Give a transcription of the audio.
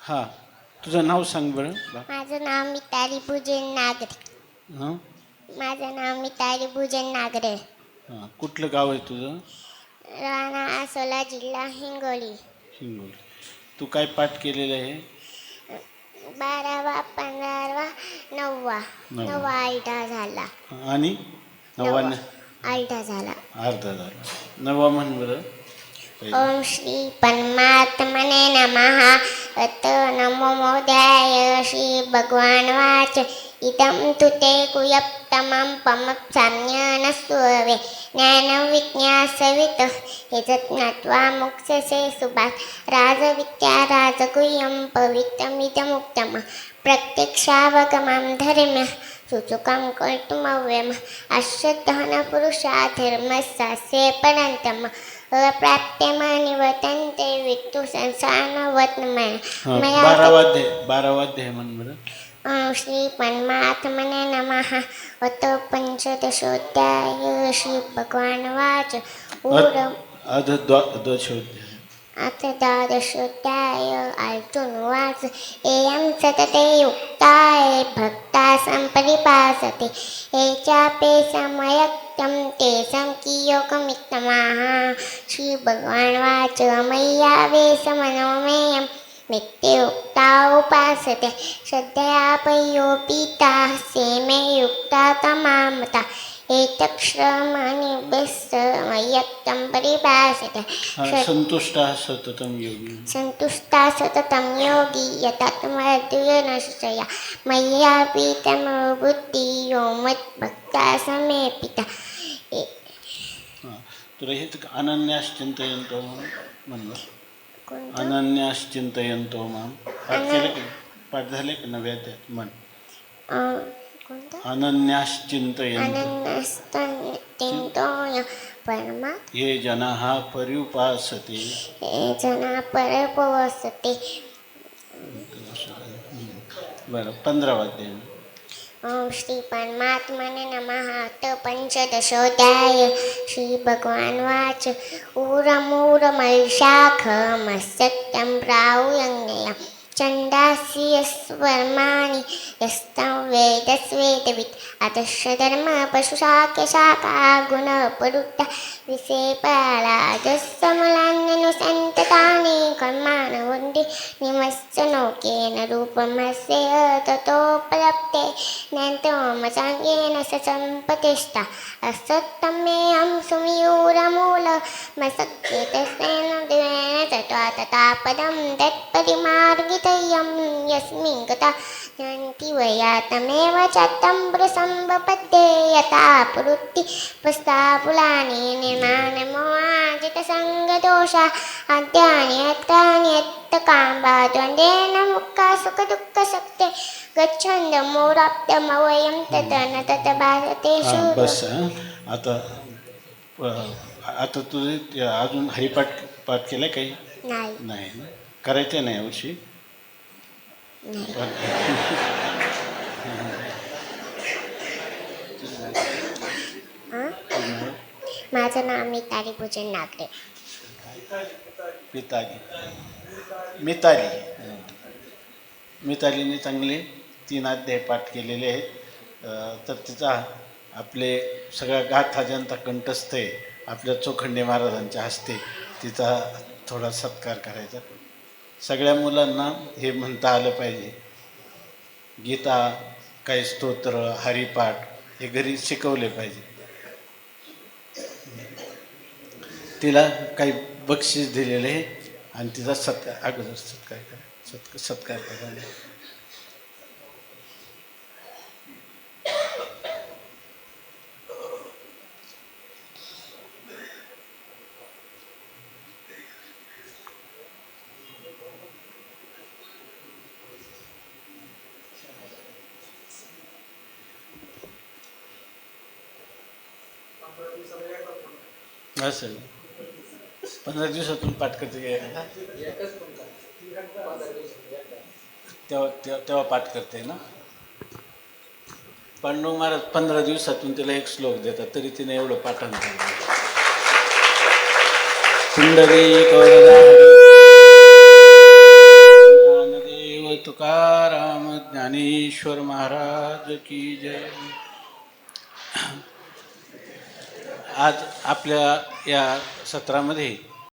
हां तुझं नाव सांग बरं माझं नाव मिताली भुजन नागरे. हां? माझं नाव मिताली भुजन नागरे. हां कुठलं गाव आहे तुझं? राणा आसोला जिल्हा हिंगोली. हिंगोली. तू काय पाठ केलेलं आहे? बारावा पंधरावा नववा. नववा. नववा आलटा झाला. आणि नव्याण्णव आलटा झाला. अर्धा झाला. नवा म्हण बरं. ઓમ શ્રી પરમાત્મને નમઃ. અત નમો મોદાય શ્રી ભગવાન વાચ. ઇદમ તુ તે કુયપ્તમમ પમપ્સામ્યનસ્તુ હવે. જ્ઞાનવિજ્ઞાસવિત યજ્ઞાત્વા મોક્ષસે સુભાષ. રાજવિદ્યા રાજગુહ્યમ પવિત્રમિદમુક્તમ પ્રત્યક્ષાવગમમ ધર્મ્ય. સૂચકમ કર્તુમવ્યમ. અશ્વત્થન પુરુષા ધર્મસ્ય પરંતમ. પ્રાપ્યમાન વતન તે વિક્તુ સંસારનો વતનમાં બારાવાદે બારાવાદે મન મર. શ્રી પરમાત્મને નમઃ. અત પંચદશોધ્યાય શ્રી ભગવાન વાચ. અધ દ્વશોધ્યાય अथ द्वादशोऽध्याय अर्जुनुवाच एयं सतते युक्ताय भक्ता सम्परिभासते ये चापे समयक्तं तेषां कियोगमित्तमाः श्रीभगवानुवाच मय्यावेशमनोमेयं नित्युक्ता उपासते श्रद्धया पयोपिताः सेमे युक्ता तमामता एतक्षरमनिभ्यस्तमयक्तं परिभासते हां संतुष्टः सततं योगी। सन्तुष्टा सततं योगी यथात्मद्विनश्चया मय्यापि तमबुद्धियो मद्भक्ता समेपिता तुला हेच अनन्याश्चिंतयंतो म्हण बरं. कोणतं? अनन्याश्चिंतयंतो माम। पाठ की पाठ झाले की नव्या त्यात म्हण कोणतं अनन्याश्चिंतयंतो अनन्यस्तन्तिन्तोय परमा ये जनाः पर्युपासते हे जना परपवसते बरं पंधरावाध्याय ॐ श्री परमात्मने नमः अथ ಚಂಡಾಸಿ ಎಸ್ ವರ್ಮಾಣಿ ಯಸ್ತಂ ವೇದ ಸ್ವೇದವಿತ್ ಅದರ್ಶ ಧರ್ಮ ಪಶು ಶಾಖ ಶಾಖ ಗುಣ ಪುರುಟ ವಿಸೇಪಾಳ ಜಸ್ಸಮುಲನ್ನನು ಸಂತತಾನ కర్మాణవుండి నిమస్సనౌకేన రూపమస్యతతో ప్రలప్తే నంతోమ సంగేన స సంపతిష్ట అసత్తమేయం సుమయూరమూల మసగ్గితస్నేన దివేన తత్వా తథాపదం తత్పరిమార్గితయం యస్మిన్ గత तमेव च तं प्रसम्पपद्ये यथा पुरुत्ति पुस्तापुलानि निर्माणमोहाजितसङ्गदोषा अद्यान्यत्रान्यत्तकाम्बा द्वन्द्वेन मुक्ता सुखदुःखसक्ते गच्छन्दमोराप्तमवयं तत न तत हां. आता आता तुझे अजून हरिपाठ पाठ केलं काही? नाही. करायचं नाही यावर्षी माझं नाव मिताली भूषण नागरे. मिताली. मिताली. मितालीने चांगले तीन अध्याय पाठ केलेले आहेत. तर तिचा आपले सगळ्या गाथा जनता कंठस्थ आहे. आपल्या चोखंडे महाराजांच्या हस्ते तिचा थोडा सत्कार करायचा. सगळ्या मुलांना हे म्हणता आलं पाहिजे. गीता काही स्तोत्र हरिपाठ हे घरी शिकवले पाहिजे. तिला काही बक्षीस दिलेले आहे आणि तिचा सत्कार अगोदर सत्कार करा. सत्कार सत्कार करा. असं पंधरा दिवसातून पाठ करते तेव्हा तेव्हा पाठ करते ना? पांडू महाराज पंधरा दिवसातून तिला एक श्लोक देतात तरी तिने एवढं पाठन केलं. ज्ञानदेव तुकाराम ज्ञानेश्वर महाराज की जय. आज आपल्या या सत्रामध्ये